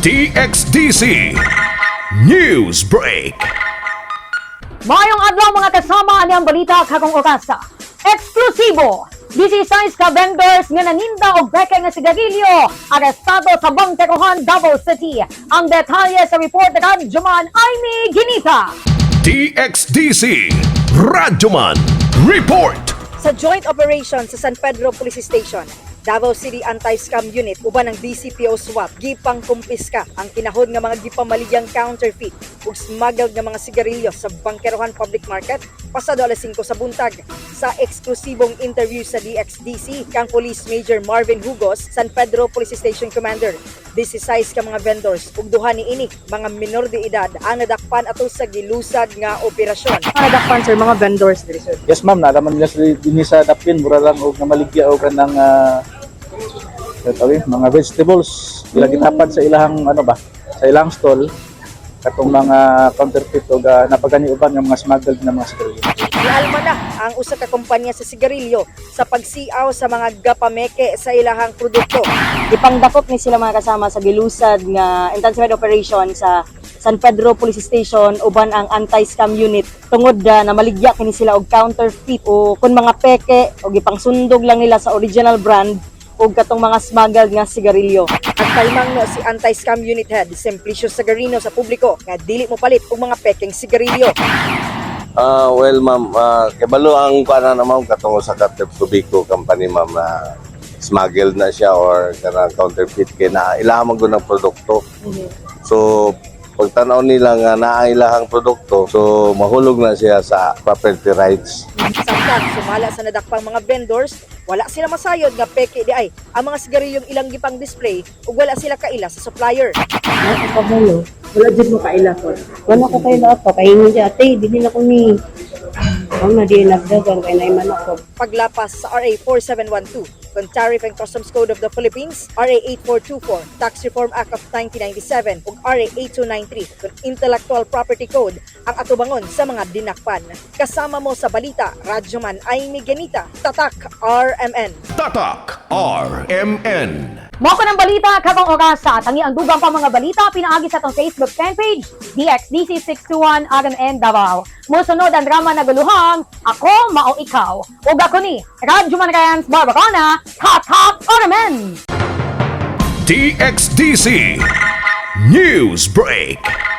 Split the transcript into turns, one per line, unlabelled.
DXDC News Break.
Mayong adlaw mga kasama ni ang balita kagong orasa. Eksklusibo! 16 ka vendors nga naninda og beke nga sigarilyo arestado sa Bangterohan, Davao City. Ang detalye sa report ni Radyoman Aimee Ginita.
DXDC Radyoman Report.
Sa joint operation sa San Pedro Police Station, Davao City Anti-Scam Unit uban ng DCPO SWAT gipang kumpiska ang kinahod nga mga gipamaligyang counterfeit ug smuggled nga mga sigarilyo sa Bangkerohan Public Market pasado alas 5 sa buntag. Sa eksklusibong interview sa DXDC kang Police Major Marvin Hugos San Pedro Police Station Commander 16 ka mga vendors ug duha ni ini mga minor de edad ang nadakpan ato sa gilusad nga operasyon. Ang nadakpan sir mga vendors diri sir?
Yes ma'am, nalaman nila sa dinhi sa Dapin, mura lang og namaligya og kanang uh, mga vegetables. Ila gitapan sa ilahang ano ba, sa ilang stall katong mga counterfeit og uh, napagani uban nga mga smuggled na mga sigarilyo.
Gialma na ang usa ka kompanya sa sigarilyo sa pagsiaw sa mga gapameke sa ilahang produkto.
ipangdakop ni sila mga kasama sa gilusad nga intensified operation sa San Pedro Police Station uban ang anti-scam unit tungod na namaligya kini sila og counterfeit o kun mga peke o gipangsundog lang nila sa original brand ug katong mga smuggled nga sigarilyo.
At kalmang no si anti-scam unit head Simplicio Sagarino sa publiko nga dili mo palit og mga pekeng sigarilyo.
Ah, well, ma'am, ah, kabalo ang kuana na ma'am katong sa Captain Tubico company ma'am na smuggled na siya or kana counterfeit kay na ilahang man ng produkto. So pagtanaw nila nga naa ilahang produkto, so mahulog na siya sa property rights.
Samtang sumala sa nadakpang mga vendors, wala sila masayod nga peke di ay ang mga sigarilyong ilang gipang display ug wala sila kaila sa supplier.
Kamulo, wala dyan mo kaila ko. Wala ko lahat pa, kahingi dyan, ate, di na ko ni. Ang na di nagdagan, kaya naiman ako.
Paglapas sa RA 4712, kung Tariff and Customs Code of the Philippines, RA 8424, Tax Reform Act of 1997, ug RA 8293, kung Intellectual Property Code, ang atubangon sa mga dinakpan. Kasama mo sa balita, Radyoman Aimee Genita, Tatak RMN.
Tatak RMN.
Mo ko ng balita kagong orasa. Tangi ang dugang pa mga balita pinaagi sa atong Facebook fanpage DXDC621 RMN Davao. Musunod ang drama na guluhang Ako Mao Ikaw. Ug ako ni Radyo Manrayans Barbacana, Tatak RMN.
DXDC News Break.